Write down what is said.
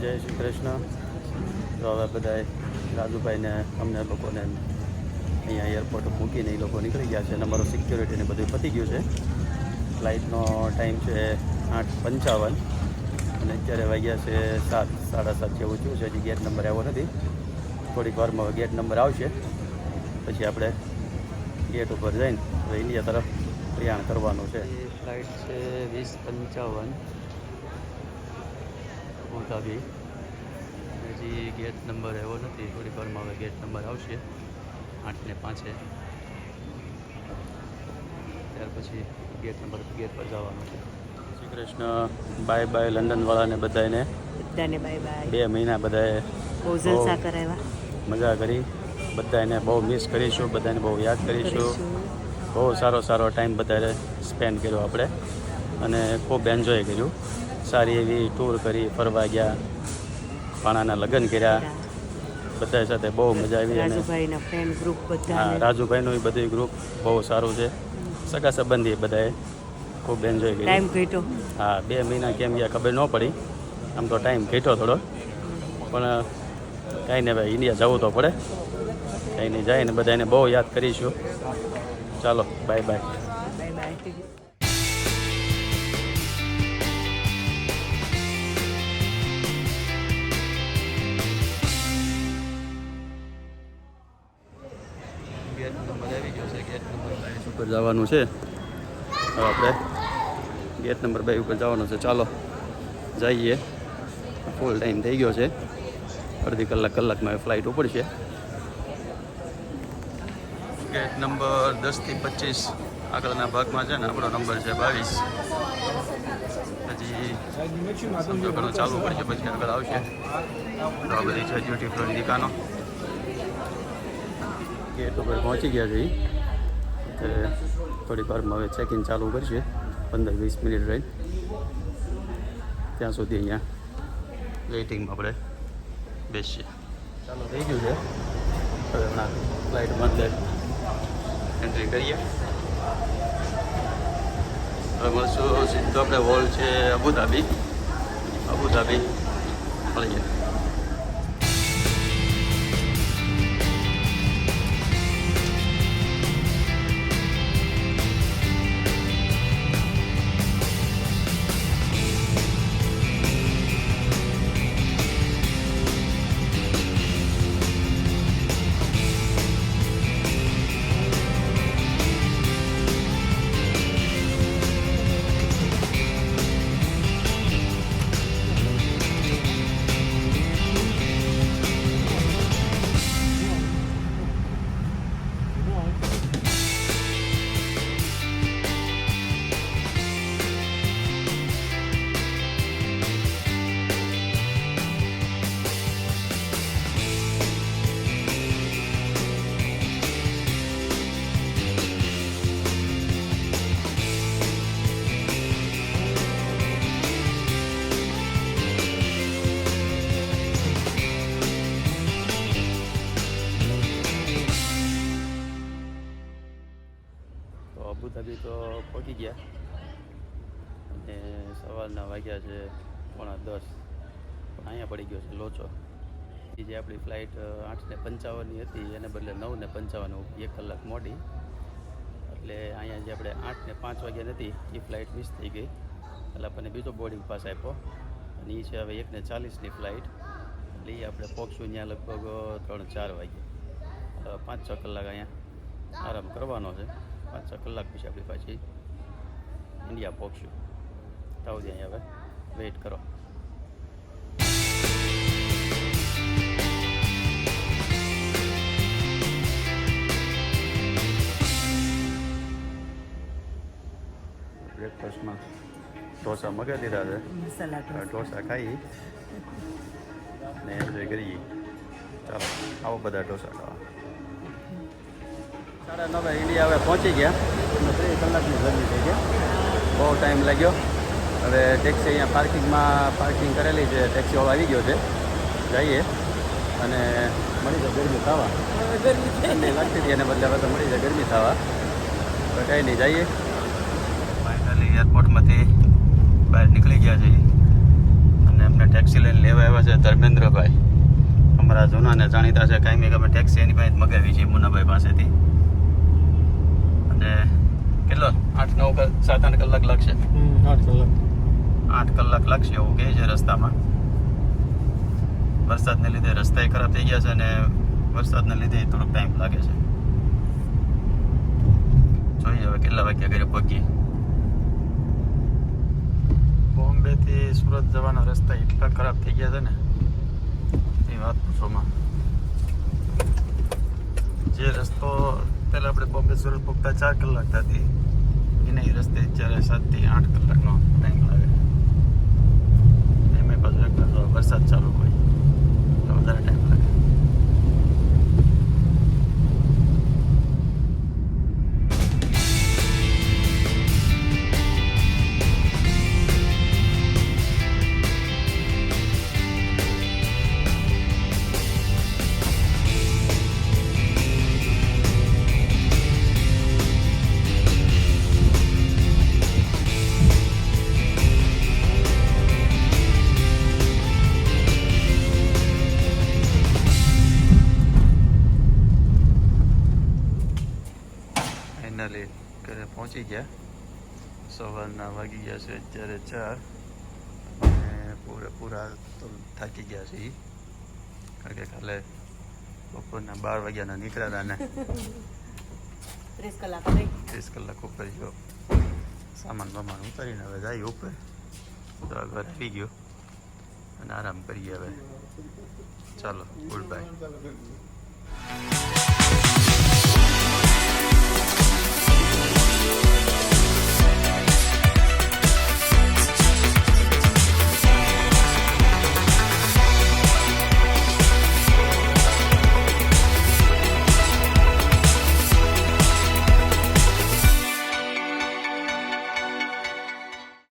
જય શ્રી કૃષ્ણ. તો હવે બધાએ રાજુભાઈને, અમને લોકોને અહીંયા એરપોર્ટ મૂકીને એ લોકો નીકળી ગયા છે અને અમારું સિક્યોરિટીને બધું પતી ગયું છે. ફ્લાઇટનો ટાઈમ છે આઠ પંચાવન અને અત્યારે વાગ્યા છે સાત, સાડા સાત જેવું થયું છે. હજી ગેટ નંબર આવ્યો નથી. થોડીક વારમાં ગેટ નંબર આવશે. પછી આપણે ગેટ ઉપર જઈને ઇન્ડિયા તરફ પ્રયાણ કરવાનું છે. ફ્લાઇટ છે વીસ પંચાવન. અબુધાબી હજી ગેટ નંબર આવ્યો નથી થોડીક વારમાં હવે ગેટ નંબર આવશે આઠ ને પાંચે ત્યાર પછી ગેટ નંબર ગેટ પર જવાનું છે. શ્રી કૃષ્ણ બાય બાય લંડનવાળાને બધાને બધાને બાય બાય બે મહિના બધાએ બહુ જલસા કરાવ્યા. મજા કરી. બધાને બહુ મિસ કરીશું બધાને બહુ યાદ કરીશું. કરીશું. બહુ સારો સારો ટાઈમ બધાએ સ્પેન્ડ કર્યો આપણે. અને ખૂબ એન્જોય કર્યું. સારી એવી ટૂર કરી ફરવા ગયા પાણાના લગ્ન કર્યા. બધા સાથે બહુ મજા આવી અને રાજુભાઈના ફ્રેન્ડ ગ્રુપ હા રાજુભાઈનું બધું ગ્રુપ બહુ સારું છે. સગા સંબંધી બધાએ ખૂબ એન્જોય ટાઈમ કર્યું ઘટ્યો? હા બે મહિના કેમ ગયા ખબર ન પડી. આમ તો ટાઈમ ઘટ્યો થોડો. પણ કાંઈ નહીં ભાઈ ઇન્ડિયા જવું તો પડે. કાંઈ નહીં જાય ને બધાને બહુ યાદ કરીશું. ચાલો બાય બાય બાય બાય ગયો છે ઉપર જવાનું છે. હવે આપણે ગેટ નંબર બે ઉપર જવાનું છે. ચાલો, જઈએ. ફૂલ ટાઈમ થઈ ગયો છે. અડધી કલાક કલાકમાં ફ્લાઇટ ઉપડશે. ગેટ નંબર દસથી પચીસ આગળના ભાગમાં છે ને, આપણો નંબર છે બાવીસ. હજી સમજો ઘણું ચાલુ પડશે, પછી આગળ આવશે. આ બધી છે ડ્યુટી ફ્રી દુકાનો. ગેટ ઉપર પહોંચી ગયા છે તે થોડીક વારમાં હવે ચેક ઇન ચાલુ કરશે. પંદર વીસ મિનિટ રહી. ત્યાં સુધી અહીંયા વેઇટિંગમાં આપણે બેસીએ. ચાલો, થઈ ગયું છે. હવે હમણાં ફ્લાઇટમાં અંદર એન્ટ્રી કરીએ. હવે મળશું, સીધો આપણે હોલ છે અબુધાબી અબુધાબી મળીએ. અબુધાબી તો પહોંચી ગયા. અને સવારના વાગ્યા છે પોણા દસ. અહીંયા પડી ગયો છે લોચો. એ જે આપણી ફ્લાઇટ આઠ ને પંચાવનની હતી, એને બદલે નવ ને પંચાવન એક કલાક મોડી. એટલે અહીંયા જે આપણે આઠ ને પાંચ વાગ્યા નથી એ ફ્લાઇટ મિસ થઈ ગઈ. એટલે આપણને બીજો બોર્ડિંગ પાસ આપ્યો. અને એ છે હવે એક ને ચાલીસની ફ્લાઇટ એટલે એ આપણે પહોંચશું ત્યાં લગભગ ત્રણ ચાર વાગે પાંચ છ કલાક અહીંયા આરામ કરવાનો છે. પાંચ છ કલાક પછી આપણી પાછી ઇન્ડિયા પહોંચશું. તાવ ત્યાં હવે. વેઇટ કરો. બ્રેકફાસ્ટમાં ઢોસા મગાવી દીધા છે. ઢોસા. ખાઈ. ને એન્જોય કરીએ. ચાલો આવો બધા ઢોસા ખાવા. સાડા નવે ઇન્ડિયા હવે પહોંચી ગયા. અને ત્રીસ કલાકની જર્ની થઈ ગયા બહુ ટાઈમ લાગ્યો. હવે ટેક્સી અહીંયા પાર્કિંગમાં પાર્કિંગ કરેલી છે. ટેક્સી વાળો આવી ગયો છે. જઈએ. અને મળી જાય ગરમી થવા. ગરમી લાગતી હતી એને બદલે હવે તો મળી જાય, ગરમી થવા. તો કંઈ નહીં, જઈએ. ફાઇનલી એરપોર્ટમાંથી બહાર નીકળી ગયા છીએ. અને અમને ટેક્સી લઈને લેવા આવ્યા છે ધર્મેન્દ્રભાઈ. અમારા જૂનાને જાણીતા છે, કાંઈ મેં અમે ટેક્સી એની પાસે મગાવી છે મુન્નાભાઈ પાસેથી. અને કેટલો? આઠ નવ સાત આઠ કલાક લાગશે? આઠ કલાક. આઠ કલાક લાગશે એવું કહે છે રસ્તામાં. વરસાદને લીધે રસ્તા ખરાબ થઈ ગયા છે અને વરસાદને લીધે થોડોક ટાઈમ લાગે છે. જોઈએ હવે કેટલા વાગ્યા ઘરે પગીએ બોમ્બે થી સુરત જવાના રસ્તા એટલા ખરાબ થઈ ગયા છે ને એ વાત પૂછોમાં જે રસ્તો પહેલા આપણે બોમ્બે સુરત પહોંચતા ચાર કલાક થતી એને એ રસ્તે જ્યારે સાતથી આઠ કલાકનો ટાઈમ લાગે. એમાં એક વરસાદ ચાલુ હોય તો વધારે ટાઈમ લાગે. પહોંચી ગયા. સવારના વાગી ગયા છે અત્યારે ચાર. અને પૂરેપૂરા તો થાકી ગયા છે એ કારણ કે કાલે બપોરના બાર વાગ્યાના નીકળ્યા હતા ને. ત્રીસ કલાક ત્રીસ કલાક ઉપર ગયો સામાન બમાન ઉતારીને હવે જાય ઉપર. તો ઘર આવી ગયો. અને આરામ કરીએ હવે. ચાલો ગુડ બાય.